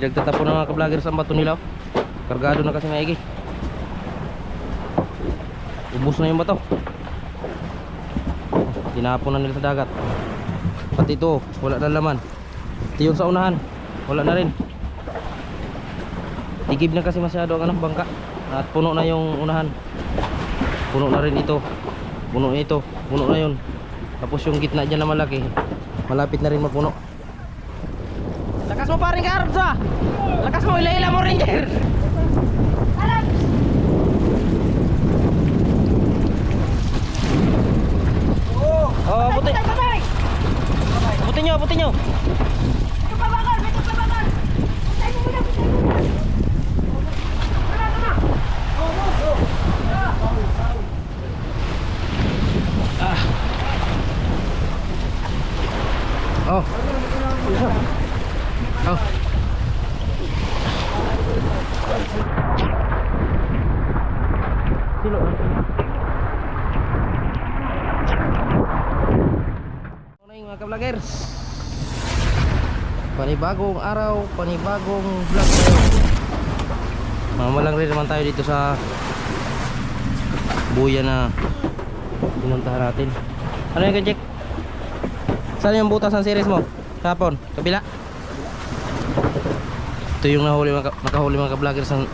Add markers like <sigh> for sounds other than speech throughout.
pinagtatapon ng mga ka-vloggers ang bato nila. oh. Kargado na kasi maigi. Ubus na yung bato. Tinapon na nila sa dagat. Pati ito, wala na laman. Ito yung sa unahan, wala na rin. Tigib na kasi masyado ang ano, bangka. At puno na yung unahan. Puno na rin ito. Puno ito. Puno na yun. Tapos yung gitna dyan na malaki. Malapit na rin mapuno. Lakas mo paring Cards ah! Lakas mo, ila-ila mo Ranger! Oh, buti. Buti nyo, buti nyo. Oh. Oh. Sino? Ano ka-vloggers? Panibagong araw, panibagong vlog tayo. Mamalang rin naman tayo dito sa buya na pinuntahan natin. Ano yung Jack? Saan yung butas ng series mo? Kapon, kabila. Ito yung nahuli mga, ka- nakahuli mga ka-vloggers ng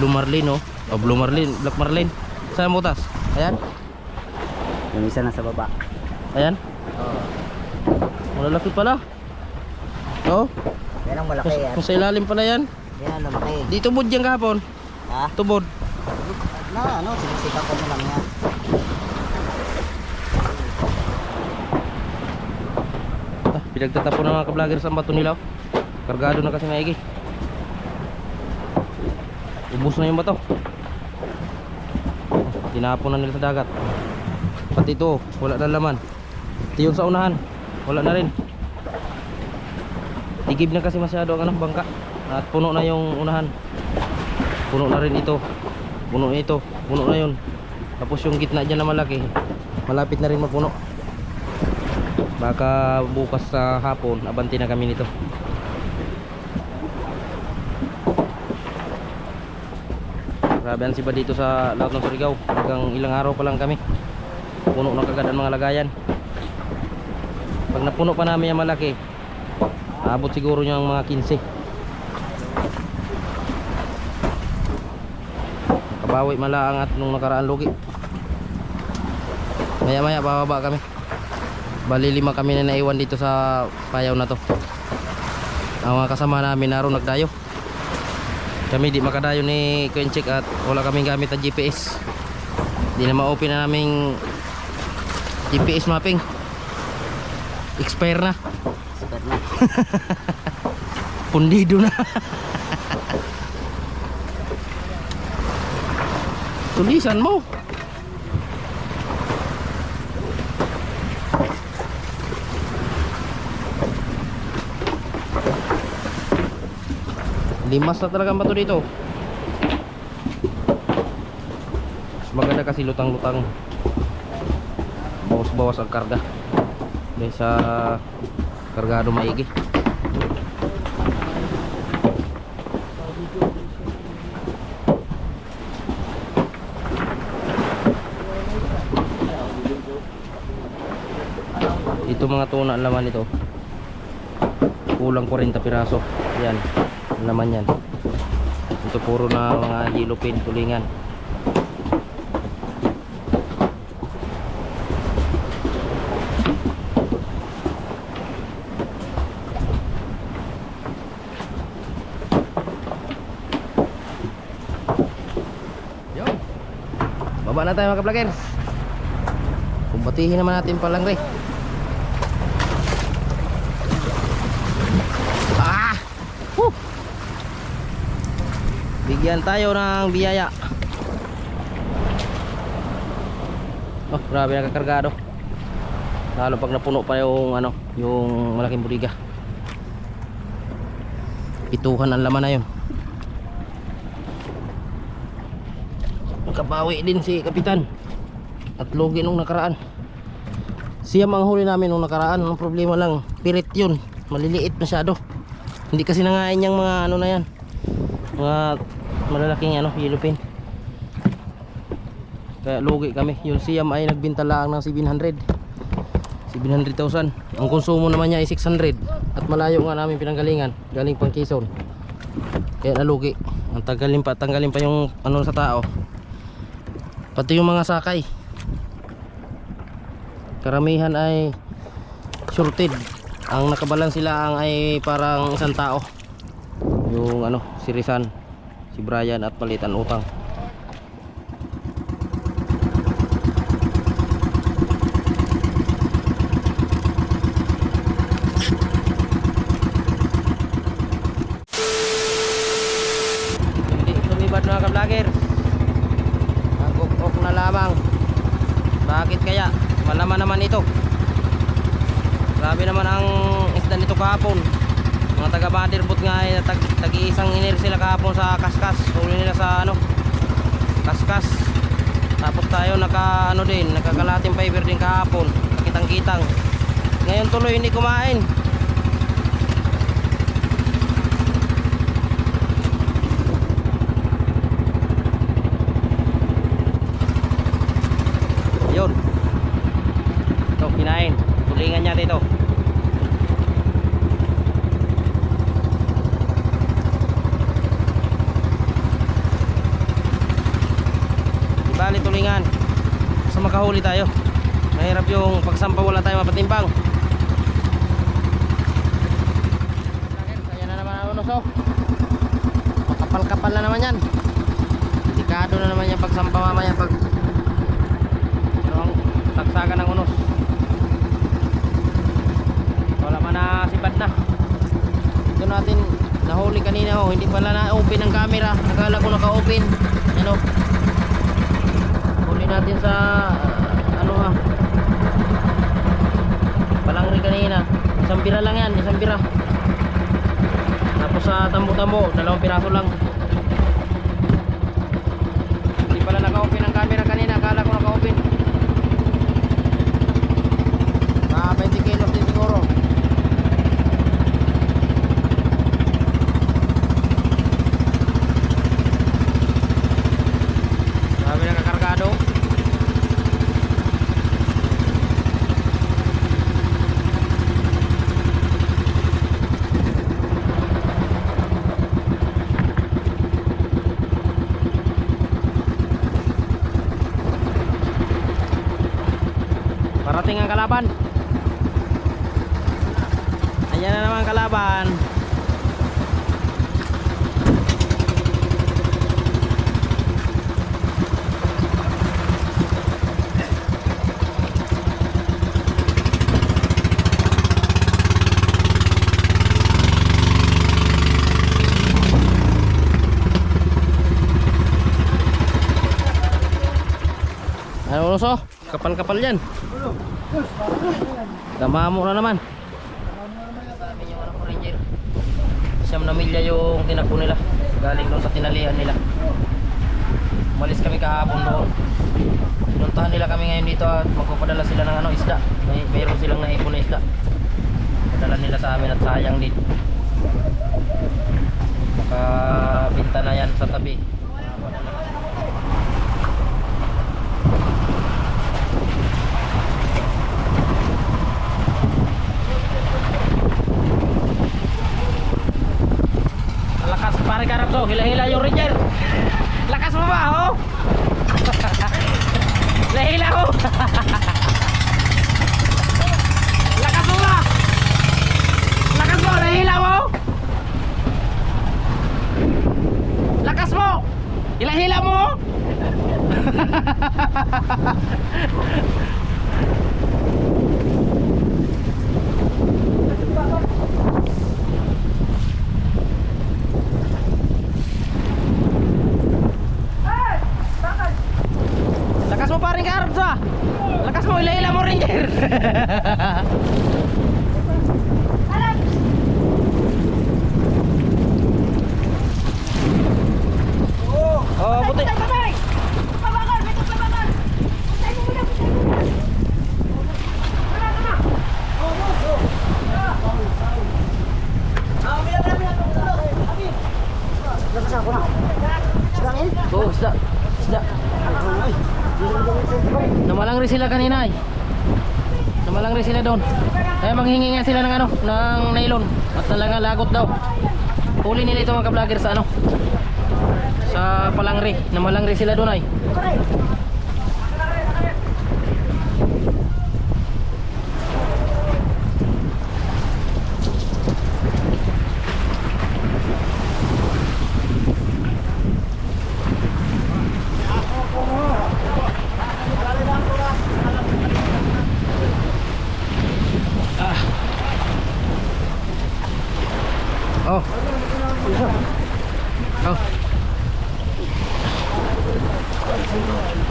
Blue Marlin, oh. O Blue Marlin, Black Marlin. Saan yung butas? Ayan, Yung isa nasa baba. ayan. Oo. Malalaki pala. Oh, Yan ang malaki yan. kung sa ilalim pala yan. Yan ang malaki. Di tubod yan kahapon. Ha? Tubod. Na ano, sinisipa ko mo lang yan. Ah, pinagtatapon ng mga ka-vloggers ang bato nila. oh. Kargado na kasi maigi. Ubus na yung bato. Ah, Tinapon na nila sa dagat. Pati ito, wala na laman. Ito yung sa unahan, wala na rin. Tigib na kasi masyado ang ano, bangka. At puno na yung unahan. Puno na rin ito. Puno ito, puno na yun. Tapos yung gitna dyan na malaki, malapit na rin mapuno. Baka bukas sa hapon, abanti na kami nito. Grabe ang siba dito sa lahat ng Surigao. Hanggang ilang araw pa lang kami. Puno na kagad ang mga lagayan. Pag napuno pa namin yung malaki, abot siguro niya ang mga 15. Kabawi malaang at nung nakaraan lugi. Maya maya bababa kami. Bali lima kami na naiwan dito sa payaw na to. Ang mga kasama namin naroon nagdayo. Kami di makadayo ni Kuenchik at wala kaming gamit na GPS. Di na ma-open na naming GPS mapping. Expire na. Super na. Pundido na. Tulisan mo. Limas na talaga bato dito. Mas maganda kasi lutang-lutang. Bawas-bawas ang karga. Dahil sa kargado maigi. Ito mga tuna laman nito. Kulang 40 piraso. Yan. Laman yan. Ito puro na mga yellow pin tulingan. Baba na tayo mga ka-vloggers. Kumbatihin naman natin palang re. Ah! Woo! Bigyan tayo ng biyaya. Oh, grabe nakakargado. Lalo pag napuno pa yung ano, yung malaking buliga. Pituhan ang laman na yun. Nakabawi din si kapitan. At logi nung nakaraan. Siya ang huli namin nung nakaraan. Ang problema lang, pirit yun. Maliliit masyado. Hindi kasi nangain yung mga ano na yan. Mga malalaking ano, yellow pin. Kaya lugi kami. Yung siyam ay nagbinta lang ng 700. 700,000. Ang konsumo naman niya ay 600. At malayo nga namin pinanggalingan. Galing pang Quezon. Kaya nalugi. Ang tanggalin pa, tanggalin pa yung ano sa tao. Pati yung mga sakay. Karamihan ay shorted. Ang nakabalan sila ang ay parang isang tao. Yung ano, si Rizan, si Brian at palitan utang. Hindi sumibad mga ka-vlogger. Na lamang. Bakit kaya? Malaman naman ito. Grabe naman ang isda nito kahapon. Mga taga Motherboot nga ay tag, tag-iisang inir sila kahapon sa kaskas. Huli nila sa ano? Kaskas. Tapos tayo naka ano din, nakakalating fiber din kahapon. Kitang-kitang. Ngayon tuloy hindi kumain. Yun. Ito, Tulingan niya dito. Di bali tulingan. Sa makahuli tayo. Mahirap yung pagsampa wala tayo mapatimbang. Kaya oh. Kapal-kapal na naman yan. Delikado na naman yung pagsampa mamaya pag tagsagan ng unos man na. Ito natin nahuli kanina oh. Hindi pala na open ang camera. Nakala ko naka open ano huli natin sa ah, ano ha palangri kanina. Isang bira lang yan isang bira. Tapos sa tambo-tambo dalawang piraso lang. Hindi pala naka-open ang camera kanina. Akala ko naka-open. mga 20 kilos din siguro Grabe na kakargado Parating ang kalaban. Ayan na naman kalaban. Ano ulo Kapal-kapal yan Damamo na naman. Siyam na milya yung tinakbo nila. Galing doon sa tinalihan nila. Umalis kami kahapon doon. Pinuntahan nila kami ngayon dito at magpapadala sila ng ano isda. May mayroon silang naipon na isda. Padala nila sa amin at sayang din. Makabinta na yan sa tabi Lakas pare karap to, hila-hila yung Ranger. Lakas mo ba, oh? <laughs> Hila-hila ko. <laughs> Lakas mo ba? Lakas mo, hila mo. Lakas mo. Hila-hila mo. Lakas mo paring karap sa. Lakas mo, hila-hila mo Ranger. Asa ako na? Isda eh? Oo, isda. Isda. Ay, di ko gawin sa ito. Namalang rin sila kanina eh. Doon. Kaya manghingi nga sila ng ano, ng nylon. At talaga lagot daw. Huli nila ito mga ka-vlogger sa ano. Sa Palangri. Namalang rin sila doon ay. Ah. Oh. Oh.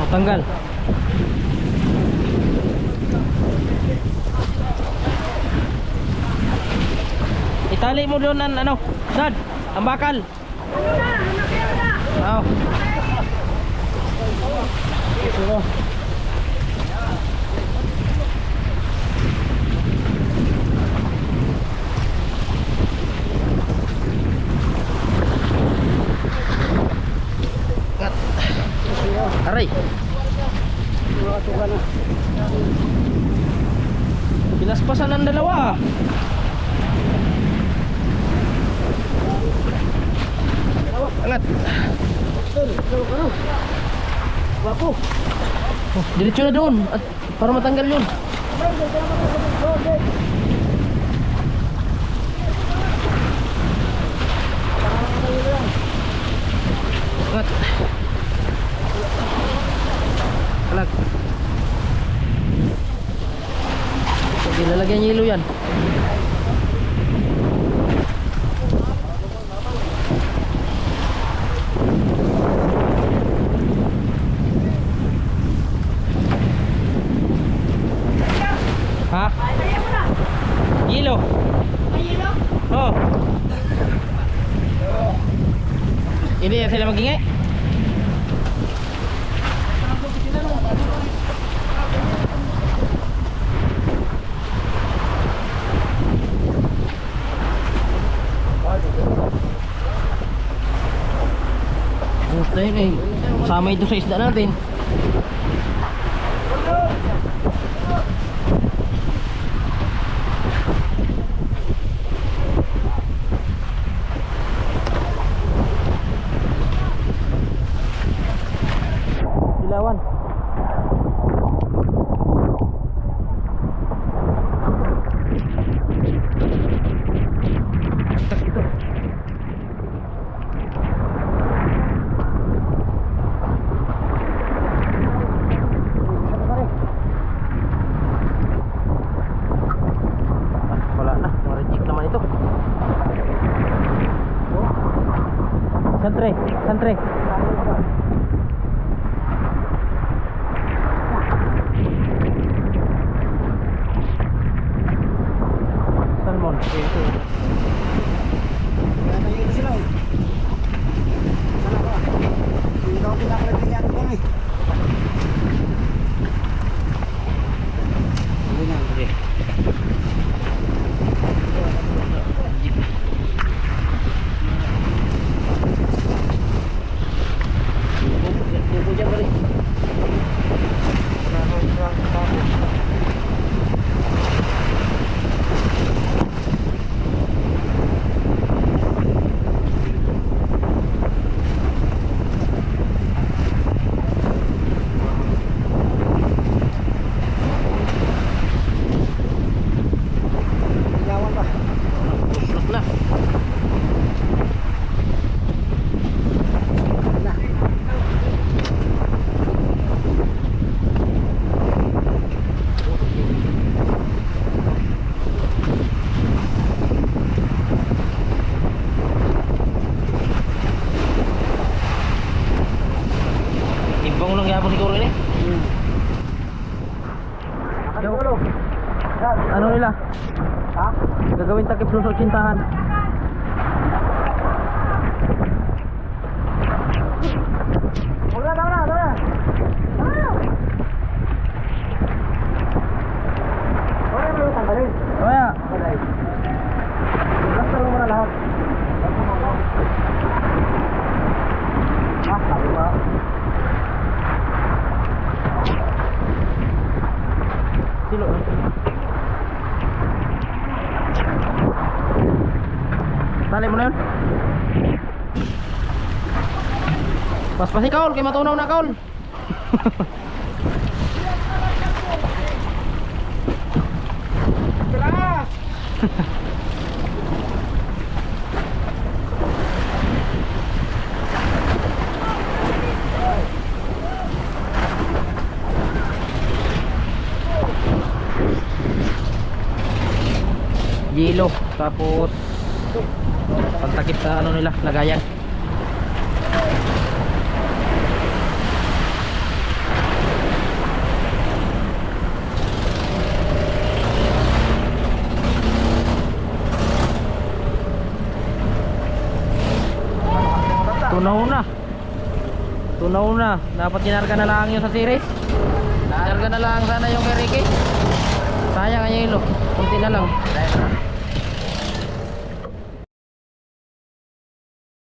Oh, tanggal. Itali mo doon ang ano, Dad, ang bakal. Oh. Oh. Kat. Aray. Pinaspasan ang dalawa. Angat. Wapo. Oh, diretso na doon at para matanggal yun. Angat. Alag. Sige, lalagyan niya ilo yan. Ha? Yelo. Oh. Hindi yan sila magingay. Gusto yun eh. Sama ito sa isda natin. Ilawan. Tak ito. Ah, wala na. Reject naman ito. Santre, santre. susukin tangan Paspas ni Kaul, kay matunaw na. Tara! Yelo, tapos pantakip sa ano nila, lagayan. Tunaw na. Tunaw na. Dapat kinarga na lang yun sa series. Kinarga na lang sana yung kay Ricky. Sayang ang yelo. Kunti na lang.